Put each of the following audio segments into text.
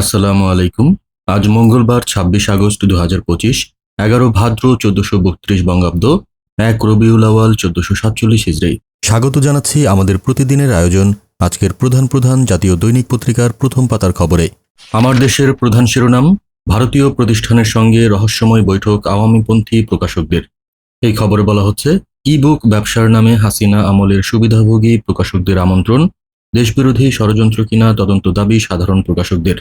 আসসালামু আলাইকুম। আজ মঙ্গলবার ছাব্বিশ আগস্ট দু হাজার পঁচিশ, এগারো ভাদ্র চোদ্দশো বত্রিশ বঙ্গাব্দ, এক রবিউল আওয়াল চোদ্দশো সাতচল্লিশ হিজড়ি। স্বাগত জানাচ্ছি আমাদের প্রতিদিনের আয়োজন, আজকের প্রধান প্রধান জাতীয় দৈনিক পত্রিকার প্রথম পাতার খবরে। আমার দেশের প্রধান শিরোনাম, ভারতীয় প্রতিষ্ঠানের সঙ্গে রহস্যময় বৈঠক আওয়ামীপন্থী প্রকাশকদের। এই খবরে বলা হচ্ছে ই বুক ব্যবসার নামে হাসিনা আমলের সুবিধাভোগী প্রকাশকদের আমন্ত্রণ, দেশবিরোধী ষড়যন্ত্র কিনা তদন্ত দাবি সাধারণ প্রকাশকদের।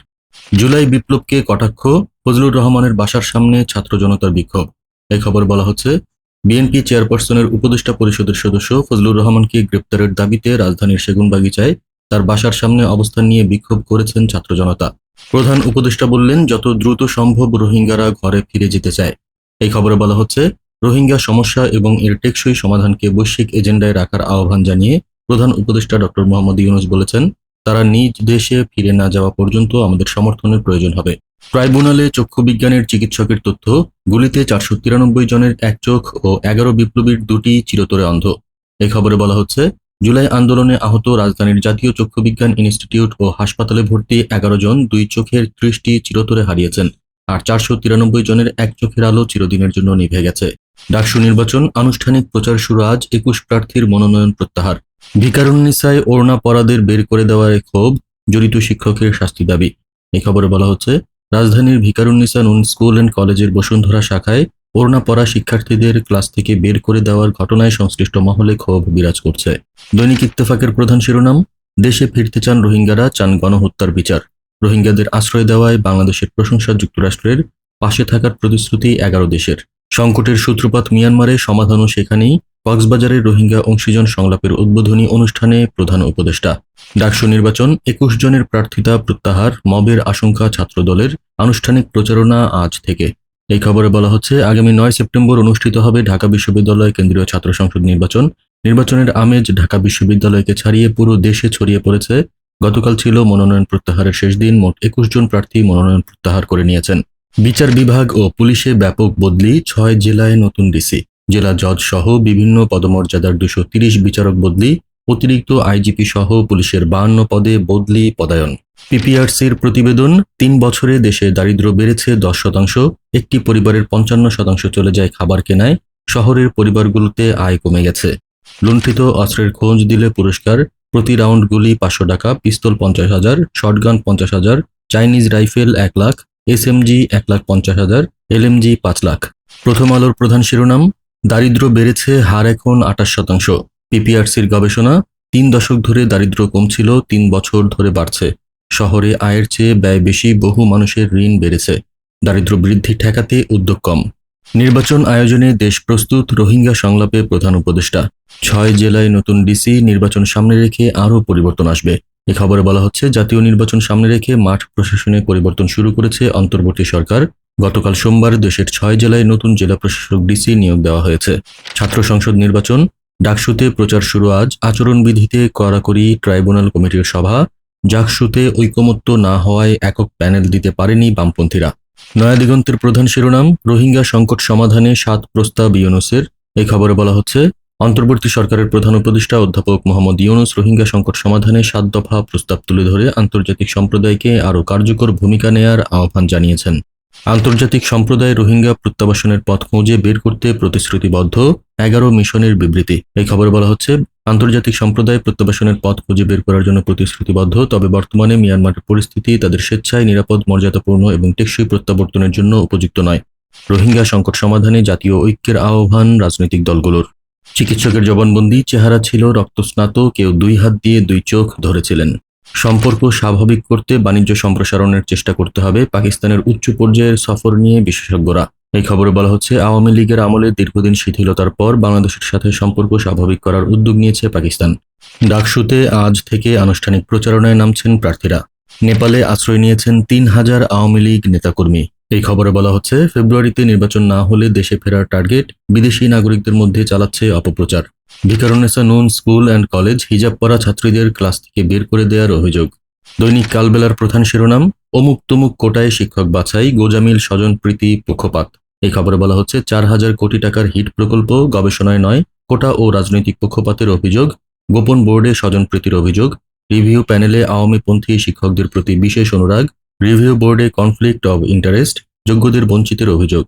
জুলাই বিপ্লবকে কটাক্ষ? ফজলুর রহমানের বাসার সামনে ছাত্র জনতার বিক্ষোভ। এই খবর বলা হচ্ছে, বিএনপি চেয়ারপারসনের উপদেষ্টা পরিষদের সদস্য ফজলুর রহমানকে গ্রেপ্তারের দাবিতে রাজধানীর সেগুনবাগিচায় তার বাসার সামনে অবস্থান নিয়ে বিক্ষোভ করেছেন ছাত্র জনতা। প্রধান উপদেষ্টা বললেন, যত দ্রুত সম্ভব রোহিঙ্গারা ঘরে ফিরে যেতে চায়। এই খবরে বলা হচ্ছে, রোহিঙ্গা সমস্যা এবং এর টেকসই সমাধানকে বৈশ্বিক এজেন্ডায় রাখার আহ্বান জানিয়ে প্রধান উপদেষ্টা ডক্টর মোহাম্মদ ইউনুস বলেছেন তারা নিজ দেশে ফিরে না যাওয়া পর্যন্ত আমাদের সমর্থনের প্রয়োজন হবে। ট্রাইব্যুনালে চক্ষু বিজ্ঞানের চিকিৎসকের তথ্য, গুলিতে চারশো তিরানব্বই জনের এক চোখ ও এগারো বিপ্লবীর দুটি চিরতরে অন্ধ। এই খবরে বলা হচ্ছে, জুলাই আন্দোলনে আহত রাজধানীর জাতীয় চক্ষু বিজ্ঞান ইনস্টিটিউট ও হাসপাতালে ভর্তি এগারো জন দুই চোখের ত্রিশটি চিরতরে হারিয়েছেন, আর চারশো তিরানব্বই জনের এক চোখের আলো চিরদিনের জন্য নিভে গেছে। ডাকসু নির্বাচন, আনুষ্ঠানিক প্রচার শুরু আজ, একুশ প্রার্থীর মনোনয়ন প্রত্যাহার। ভিকারুন্নিসায় ওড়না পরাদের বের করে দেওয়ার ক্ষোভ জড়িত শিক্ষকের শাস্তি দাবি। এই খবরে বলা হচ্ছে, রাজধানীর ভিকারুন্নিসা নুন স্কুল অ্যান্ড কলেজের বসুন্ধরা শাখায় ওড়না পরা শিক্ষার্থীদের ক্লাস থেকে বের করে দেওয়ার ঘটনায় সংশ্লিষ্ট মহলে ক্ষোভ বিরাজ করছে। দৈনিক ইত্তেফাকের প্রধান শিরোনাম, দেশে ফিরতে চান রোহিঙ্গারা, চান গণহত্যার বিচার। রোহিঙ্গাদের আশ্রয় দেওয়ায় বাংলাদেশের প্রশংসা যুক্তরাষ্ট্রের, পাশে থাকার প্রতিশ্রুতি এগারো দেশের। সংকটের সূত্রপাত মিয়ানমারে, সমাধানও সেখানেই। কক্সবাজারের রোহিঙ্গা অংশীজন সংলাপের উদ্বোধনী অনুষ্ঠানে প্রধান উপদেষ্টা। ডাকসু নির্বাচন, একুশ জনের প্রার্থিতা প্রত্যাহার, মবের আশঙ্কা ছাত্রদলের আনুষ্ঠানিক প্রচারণা আজ থেকে। এই খবরে বলা হচ্ছে, আগামী নয় সেপ্টেম্বর অনুষ্ঠিত হবে ঢাকা বিশ্ববিদ্যালয় কেন্দ্রীয় ছাত্র সংসদ নির্বাচন। নির্বাচনের আমেজ ঢাকা বিশ্ববিদ্যালয়কে ছাড়িয়ে পুরো দেশে ছড়িয়ে পড়েছে। গতকাল ছিল মনোনয়ন প্রত্যাহারের শেষ দিন, মোট একুশ জন প্রার্থী মনোনয়ন প্রত্যাহার করে নিয়েছেন। বিচার বিভাগ ও পুলিশে ব্যাপক বদলি, ছয় জেলায় নতুন ডিসি। জেলা জজ সহ বিভিন্ন পদমর্যাদার দুশো তিরিশ বিচারক বদলি, অতিরিক্ত আইজিপি সহ পুলিশের বাহান্ন পদে বদলি পদায়ন। পিপিআরসির প্রতিবেদন, তিন বছরে দেশে দারিদ্র্য বেড়েছে দশ শতাংশ, একটি পরিবারের পঞ্চান্ন শতাংশ চলে যায় খাবার কেনায়, শহরের পরিবারগুলোতে আয় কমে গেছে। লুণ্ঠিত অস্ত্রের খোঁজ দিলে পুরস্কার, প্রতি রাউন্ড গুলি পাঁচশো টাকা, পিস্তল পঞ্চাশ হাজার, শটগান পঞ্চাশ হাজার, চাইনিজ রাইফেল এক লাখ এস এসএমজি এক লাখ পঞ্চাশ হাজার, এলএমজি পাঁচ লাখ। প্রথম আলোর প্রধান শিরোনাম দারিদ্র্য বেড়েছে হার এখন আঠাশ শতাংশ। পিপিআরসির গবেষণা, তিন দশক ধরে দারিদ্র্য কমছিল, তিন বছর ধরে বাড়ছে। শহরে আয়ের চেয়ে ব্যয় বেশি, বহু মানুষের ঋণ বেড়েছে। দারিদ্র্য বৃদ্ধি ঠেকাতে উদ্যোগ কম। নির্বাচন আয়োজনে দেশ প্রস্তুত, রোহিঙ্গা সংলাপে প্রধান উপদেষ্টা। ছয় জেলায় নতুন ডিসি নির্বাচন সামনে রেখে আরও পরিবর্তন আসবে। এ খবরে বলা হচ্ছে, জাতীয় নির্বাচন সামনে রেখে মাঠ প্রশাসনে পরিবর্তন শুরু করেছে অন্তর্বর্তী সরকার। গতকাল সোমবার দেশের ছয় জেলায় নতুন জেলা প্রশাসক ডিসি নিয়োগ দেওয়া হয়েছে। ছাত্র সংসদ নির্বাচন, ডাকসুতে প্রচার শুরু আজ, আচরণবিধিতে কড়াকড়ি ট্রাইব্যুনাল কমিটির সভা, জাকসুতে ঐকমত্য না হওয়ায় একক প্যানেল দিতে পারেনি বামপন্থীরা। নয়াদিগন্তের প্রধান শিরোনাম, রোহিঙ্গা সংকট সমাধানে সাত প্রস্তাব ইউনুসের। এই খবরে বলা হচ্ছে, অন্তর্বর্তী সরকারের প্রধান উপদেষ্টা অধ্যাপক মোহাম্মদ ইউনুস রোহিঙ্গা সংকট সমাধানে সাত দফা প্রস্তাব তুলে ধরে আন্তর্জাতিক সম্প্রদায়কে আরও কার্যকর ভূমিকা নেয়ার আহ্বান জানিয়েছেন। আন্তর্জাতিক সম্প্রদায় রোহিঙ্গা প্রত্যাবাসনের পথ খুঁজে বের করতে প্রতিশ্রুতিবদ্ধ এগারো মিশনের বিবৃতি। এই খবরে বলা হচ্ছে, আন্তর্জাতিক সম্প্রদায় প্রত্যাবাসনের পথ খুঁজে বের করার জন্য প্রতিশ্রুতিবদ্ধ, তবে বর্তমানে মিয়ানমারের পরিস্থিতি তাদের স্বেচ্ছায় নিরাপদ, মর্যাদাপূর্ণ এবং টেকসই প্রত্যাবর্তনের জন্য উপযুক্ত নয়। রোহিঙ্গা সংকট সমাধানে জাতীয় ঐক্যের আহ্বান রাজনৈতিক দলগুলোর। চিকিৎসকের জবানবন্দি, চেহারা ছিল রক্তস্নাত, কেউ দুই হাত দিয়ে দুই চোখ ধরেছিলেন। সম্পর্ক স্বাভাবিক করতে বাণিজ্য সম্প্রসারণের চেষ্টা করতে হবে। পাকিস্তানের উচ্চ পর্যায়ের সফর নিয়ে বিশেষজ্ঞরা। এই খবরে বলা হচ্ছে, আওয়ামী লীগের আমলে দীর্ঘদিন শিথিলতার পর বাংলাদেশের সাথে সম্পর্ক স্বাভাবিক করার উদ্যোগ নিয়েছে পাকিস্তান। ডাকসুতে আজ থেকে আনুষ্ঠানিক প্রচারণায় নামছেন প্রার্থীরা। নেপালে আশ্রয় নিয়েছেন তিন হাজার আওয়ামী লীগ নেতাকর্মী। এই খবরে বলা হচ্ছে, ফেব্রুয়ারিতে নির্বাচন না হলে দেশে ফেরার টার্গেট বিদেশি নাগরিকদের মধ্যে চালাচ্ছে অপপ্রচার। ভিকারুন্নেসা নুন স্কুল অ্যান্ড কলেজ হিজাব পরা ছাত্রীদের ক্লাস থেকে বের করে দেওয়ার অভিযোগ। দৈনিক কালবেলার প্রধান শিরোনাম, অমুক তমুক কোটায় শিক্ষক বাছাই, গোজামিল স্বজন প্রীতি পক্ষপাত। এই খবরে বলা হচ্ছে, চার হাজার কোটি টাকার হিট প্রকল্প গবেষণায় নয়, কোটা ও রাজনৈতিক পক্ষপাতের অভিযোগ, গোপন বোর্ডে স্বজনপ্রীতির অভিযোগ, রিভিউ প্যানেলে আওয়ামীপন্থী শিক্ষকদের প্রতি বিশেষ অনুরাগ রিভিউ বোর্ডে কনফ্লিক্ট অব ইন্টারেস্ট যোগ্যদের বঞ্চিতের অভিযোগ।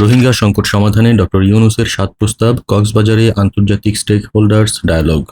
রোহিঙ্গা সংকট সমাধানে ডক্টর ইউনুসের সাত প্রস্তাব, কক্সবাজারে আন্তর্জাতিক স্টেক হোল্ডার্স ডায়ালগ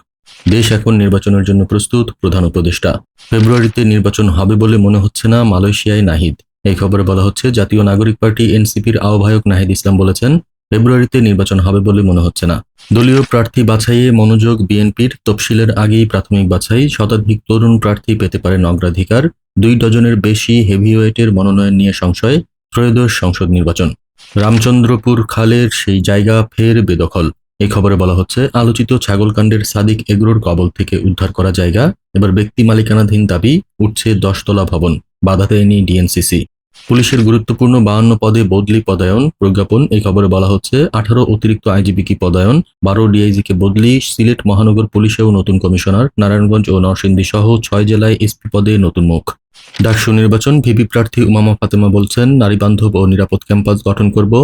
দেশ এখন নির্বাচনের জন্য প্রস্তুত, প্রধান উপদেষ্টা। ফেব্রুয়ারিতে নির্বাচন হবে বলে মনে হচ্ছে না মালয়েশিয়ায় নাহিদ। এই খবরে বলা হচ্ছে, জাতীয় নাগরিক পার্টি এনসিপির আহ্বায়ক নাহিদ ইসলাম বলেছেন ফেব্রুয়ারিতে নির্বাচন হবে বলে মনে হচ্ছে না। দলীয় প্রার্থী বাছাইয়ে মনোযোগ বিএনপির তফসিলের আগেই প্রাথমিক বাছাই। শতাধিক তরুণ প্রার্থী পেতে পারেন অগ্রাধিকার। দুই ডজনের বেশি হেভিওয়েটের মনোনয়ন নিয়ে সংশয়। ত্রয়োদশ সংসদ নির্বাচন। রামচন্দ্রপুর খালের সেই জায়গা ফের বেদখল। এই খবরে বলা হচ্ছে, আলোচিত ছাগলকাণ্ডের সাদিক এগ্রোর কবল থেকে উদ্ধার করা জায়গা। এবার ব্যক্তি মালিকানাধীন দাবি, উঠছে দশতলা ভবন। বাধা দেয়নি ডিএনসিসি। পুলিশের গুরুত্বপূর্ণ বাহান্ন পদে বদলি পদায়ন, প্রজ্ঞাপন, এই খবরে বলা হচ্ছে, আঠারো অতিরিক্ত আইজিবি কি পদায়ন, বারো ডিআইজিকে বদলি, সিলেট মহানগর পুলিশেও নতুন কমিশনার, নারায়ণগঞ্জ ও নরসিংদী সহ ছয় জেলায় এসপি পদে নতুন মুখ। ডাকসু নির্বাচন, ভিপি প্রার্থী উমামা ফাতেমা বলছেন, নারী বান্ধব ও নিরাপদ ক্যাম্পাস গঠন করব।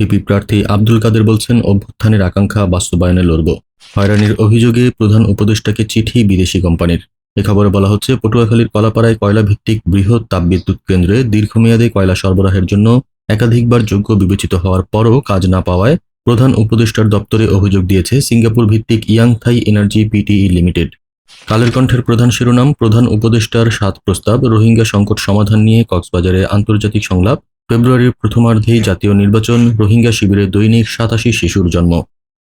ভিপি প্রার্থী আব্দুল কাদের বলছেন, অভ্যুত্থানের আকাঙ্ক্ষা বাস্তবায়নে লড়ব। হয়রানির অভিযোগে প্রধান উপদেষ্টাকে চিঠি বিদেশি কোম্পানির। এ খবরে বলা হচ্ছে, পটুয়াখালীর কলাপাড়ায় কয়লা ভিত্তিক বৃহৎ তাপবিদ্যুৎ কেন্দ্রে দীর্ঘমেয়াদী কয়লা সরবরাহের জন্য একাধিকবার যোগ্য বিবেচিত হওয়ার পরও কাজ না পাওয়ায় প্রধান উপদেষ্টার দপ্তরে অভিযোগ দিয়েছে সিঙ্গাপুর ভিত্তিক ইয়াংথাই এনার্জি পিটিই লিমিটেড। কালের কণ্ঠের প্রধান শিরোনাম, প্রধান উপদেষ্টার সাত প্রস্তাব, রোহিঙ্গা সংকট সমাধান নিয়ে কক্সবাজারে আন্তর্জাতিক সংলাপ, ফেব্রুয়ারির প্রথমার্ধেই জাতীয় নির্বাচন, রোহিঙ্গা শিবিরে দৈনিক সাতাশি শিশুর জন্ম।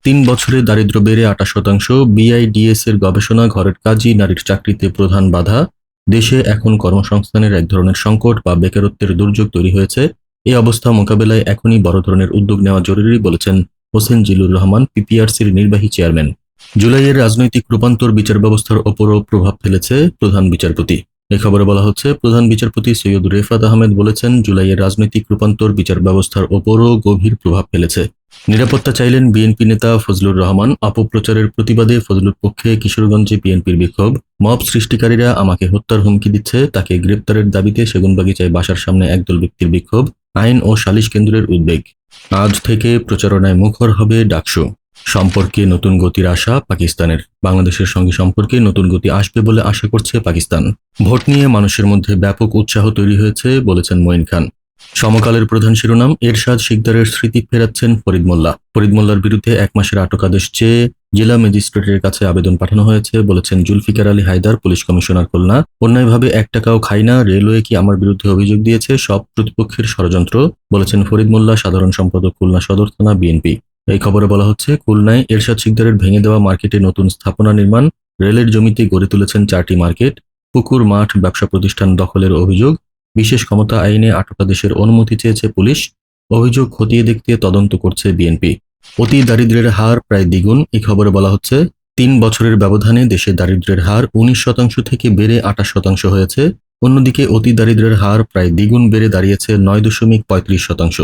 তিন বছরে দারিদ্র বেড়ে আটাশ শতাংশ বিআইডিএস এর গবেষণা ঘরের কাজই নারীর চাকরিতে প্রধান বাধা। দেশে এখন কর্মসংস্থানের এক ধরনের সংকট বা বেকারত্বের দুর্যোগ তৈরি হয়েছে। এই অবস্থা মোকাবেলায় এখনই বড় ধরনের উদ্যোগ নেওয়া জরুরি বলেছেন হোসেন জিলুর রহমান, পিপিআরসির নির্বাহী চেয়ারম্যান। জুলাইয়ের রাজনৈতিক রূপান্তর বিচার ব্যবস্থার ওপরও প্রভাব ফেলেছে প্রধান বিচারপতি। এ খবরে বলা হচ্ছে, প্রধান বিচারপতি সৈয়দ রেফাত আহমেদ বলেছেন, জুলাইয়ের রাজনৈতিক রূপান্তর বিচার ব্যবস্থার ওপরও গভীর প্রভাব ফেলেছে। নিরাপত্তা চাইলেন বিএনপি নেতা ফজলুর রহমান। অপপ্রচারের প্রতিবাদে ফজলুর পক্ষে কিশোরগঞ্জে বিএনপির বিক্ষোভ। মব সৃষ্টিকারীরা আমাকে হত্যার হুমকি দিচ্ছে। তাকে গ্রেপ্তারের দাবিতে সেগুনবাগিচায় বাসার সামনে একদল ব্যক্তির বিক্ষোভ। আইন ও সালিশ কেন্দ্রের উদ্বেগ। আজ থেকে প্রচারণায় মুখর হবে ডাকসু। সম্পর্কে নতুন গতির আশা পাকিস্তানের। বাংলাদেশের সঙ্গে সম্পর্কে নতুন গতি আসবে বলে আশা করছে পাকিস্তান। ভোট নিয়ে মানুষের মধ্যে ব্যাপক উৎসাহ তৈরি হয়েছে, বলেছেন মঈন খান। সমকালের প্রধান শিরোনাম, এরশাদ শিকদারের স্মৃতি ফেরাচ্ছেন ফরিদ মোল্লা। ফরিদ মোল্লার বিরুদ্ধে এক মাসের আটকাদেশ চেয়ে জেলা ম্যাজিস্ট্রেটের কাছে আবেদন পাঠানো হয়েছে, বলেছেন জুলফিকার আলী হায়দার, পুলিশ কমিশনার খুলনা। অন্যায়ভাবে এক টাকাও খাই না, রেলওয়ে কি আমার বিরুদ্ধে অভিযোগ দিয়েছে, সব প্রতিপক্ষের ষড়যন্ত্র, বলেছেন ফরিদ মোল্লা, সাধারণ সম্পাদক খুলনা সদর থানা বিএনপি। এই খবরে বলা হচ্ছে, খুলনায় এরশাদ শিকদারের ভেঙে দেওয়া মার্কেটে নতুন স্থাপনা নির্মাণ, রেলের জমিতে গড়ে তুলেছেন চারটি মার্কেট, পুকুর, মাঠ, ব্যবসা প্রতিষ্ঠান দখলের অভিযোগ বিশেষ ক্ষমতা আইনে আটকাদেশের অনুমতি চেয়েছে পুলিশ। অভিযোগ খতিয়ে দেখতে তদন্ত করছে বিএনপি। অতি দারিদ্র্যের হার প্রায় দ্বিগুণ। এই খবরে বলা হচ্ছে, তিন বছরের ব্যবধানে দেশে দারিদ্র্যের হার উনিশ শতাংশ থেকে বেড়ে আঠাশ শতাংশ হয়েছে। অন্যদিকে অতি দারিদ্র্যের হার প্রায় দ্বিগুণ বেড়ে দাঁড়িয়েছে নয় দশমিক পঁয়ত্রিশ শতাংশ।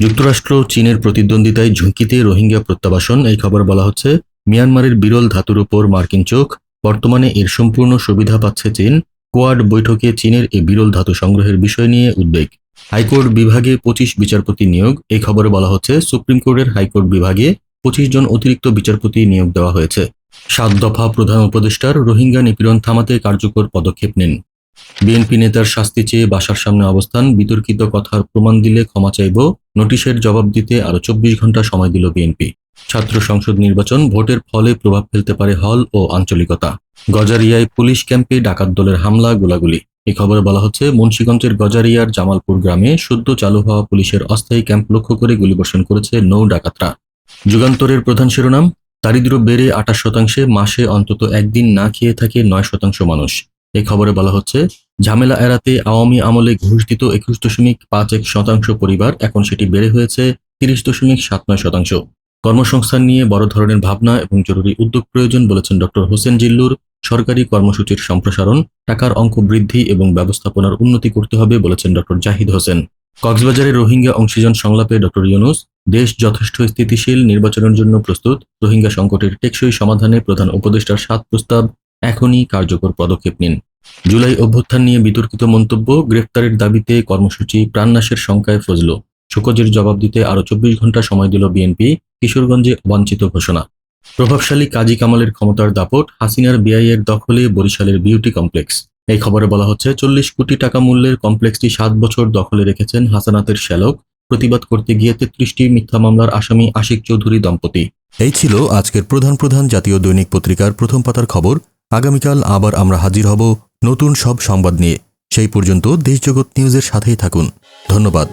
যুক্তরাষ্ট্র চীনের প্রতিদ্বন্দ্বিতায় ঝুঁকিতে রোহিঙ্গা প্রত্যাবাসন। এই খবর বলা হচ্ছে, মিয়ানমারের বিরল ধাতুর উপর মার্কিন চোখ। বর্তমানে এর সম্পূর্ণ সুবিধা পাচ্ছে চীন। কোয়াড বৈঠকে চীনের এই বিরল ধাতু সংগ্রহের বিষয় নিয়ে উদ্বেগ। হাইকোর্ট বিভাগে পঁচিশ বিচারপতি নিয়োগ, এই খবরে বলা হচ্ছে সুপ্রিম কোর্টের হাইকোর্ট বিভাগে পঁচিশ জন অতিরিক্ত বিচারপতি নিয়োগ দেওয়া হয়েছে। সাত দফা প্রধান উপদেষ্টার রোহিঙ্গা নিপীড়ন থামাতে কার্যকর পদক্ষেপ নেন। বিএনপি নেতার শাস্তি চেয়ে বাসার সামনে অবস্থান, বিতর্কিত কথার প্রমাণ দিলে ক্ষমা চাইব, নোটিশের জবাব দিতে আরও চব্বিশ ঘণ্টা সময় দিল বিএনপি। ছাত্র সংসদ নির্বাচন ভোটের ফলে প্রভাব ফেলতে পারে হল ও আঞ্চলিকতা। গজারিয়ায় পুলিশ ক্যাম্পে ডাকাত দলের হামলা, গোলাগুলি। এই খবরে বলা হচ্ছে, মুন্সীগঞ্জের গজারিয়ার জামালপুর গ্রামে সদ্য চালু হওয়া পুলিশের অস্থায়ী ক্যাম্প লক্ষ্য করে গুলিবর্ষণ করেছে নৌ ডাকাতরা। যুগান্তরের প্রধান শিরোনাম, দারিদ্র্য বেড়ে আঠাশ শতাংশে মাসে অন্তত একদিন না খেয়ে থাকে নয় শতাংশ মানুষ। এই খবরে বলা হচ্ছে, ঝামেলা এড়াতে আওয়ামী আমলে ঘুষ দিত একুশ দশমিক পাঁচ এক শতাংশ পরিবার, এখন সেটি বেড়ে হয়েছে তিরিশ দশমিক সাত নয় শতাংশ। কর্মসংস্থান নিয়ে বড় ধরনের ভাবনা এবং জরুরি উদ্যোগ প্রয়োজন বলেছেন ডক্টর হোসেন জিল্লুর। সরকারি কর্মসূচির সম্প্রসারণ, টাকার অঙ্ক বৃদ্ধি এবং ব্যবস্থাপনার উন্নতি করতে হবে বলেছেন ডক্টর জাহিদ হোসেন। কক্সবাজারে রোহিঙ্গা অংশীজন সংলাপে ডক্টর ইউনুস, দেশ যথেষ্ট স্থিতিশীল, নির্বাচনের জন্য প্রস্তুত, রোহিঙ্গা সংকটের টেকসই সমাধানে প্রধান উপদেষ্টার সাত প্রস্তাব এখনই কার্যকর পদক্ষেপ নিন। জুলাই অভ্যুত্থান নিয়ে বিতর্কিত মন্তব্য, গ্রেফতারের দাবিতে কর্মসূচি প্রাণনাশের শঙ্কায় ফজল। শোকজের জবাব দিতে আরও চব্বিশ ঘণ্টা সময় দিল বিএনপি কিশোরগঞ্জে অবাঞ্ছিত ঘোষণা। প্রভাবশালী কাজী কামালের ক্ষমতার দাপট হাসিনার বিআইয়ের দখলে বরিশালের বিউটি কমপ্লেক্স। এই খবরে বলা হচ্ছে, চল্লিশ কোটি টাকা মূল্যের কমপ্লেক্সটি সাত বছর দখলে রেখেছেন হাসানাতের শ্যালক। প্রতিবাদ করতে গিয়ে তেত্রিশটি মিথ্যা মামলার আসামি আশিক চৌধুরী দম্পতি। এই ছিল আজকের প্রধান প্রধান জাতীয় দৈনিক পত্রিকার প্রথম পাতার খবর। আগামীকাল আবার আমরা হাজির হব নতুন সব সংবাদ নিয়ে। সেই পর্যন্ত দেশজগৎ নিউজের সাথেই থাকুন। ধন্যবাদ।